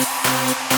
İyi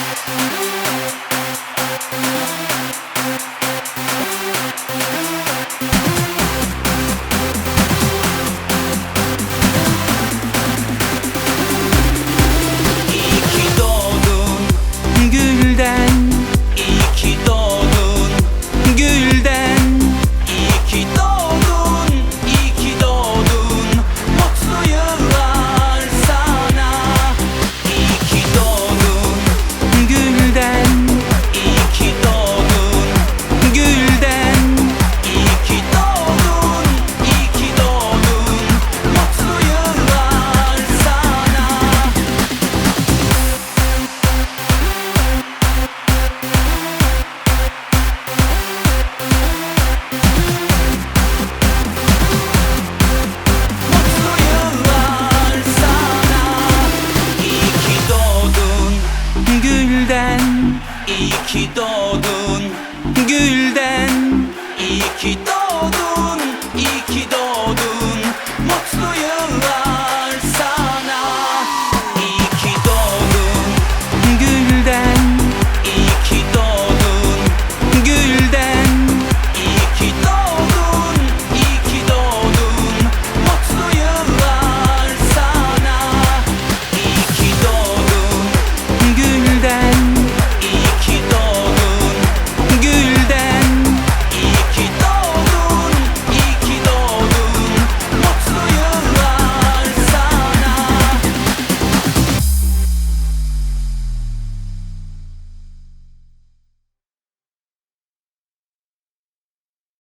ki doğdun gülden. İyi ki doğdun, iyi ki doğdun. Mutluyum.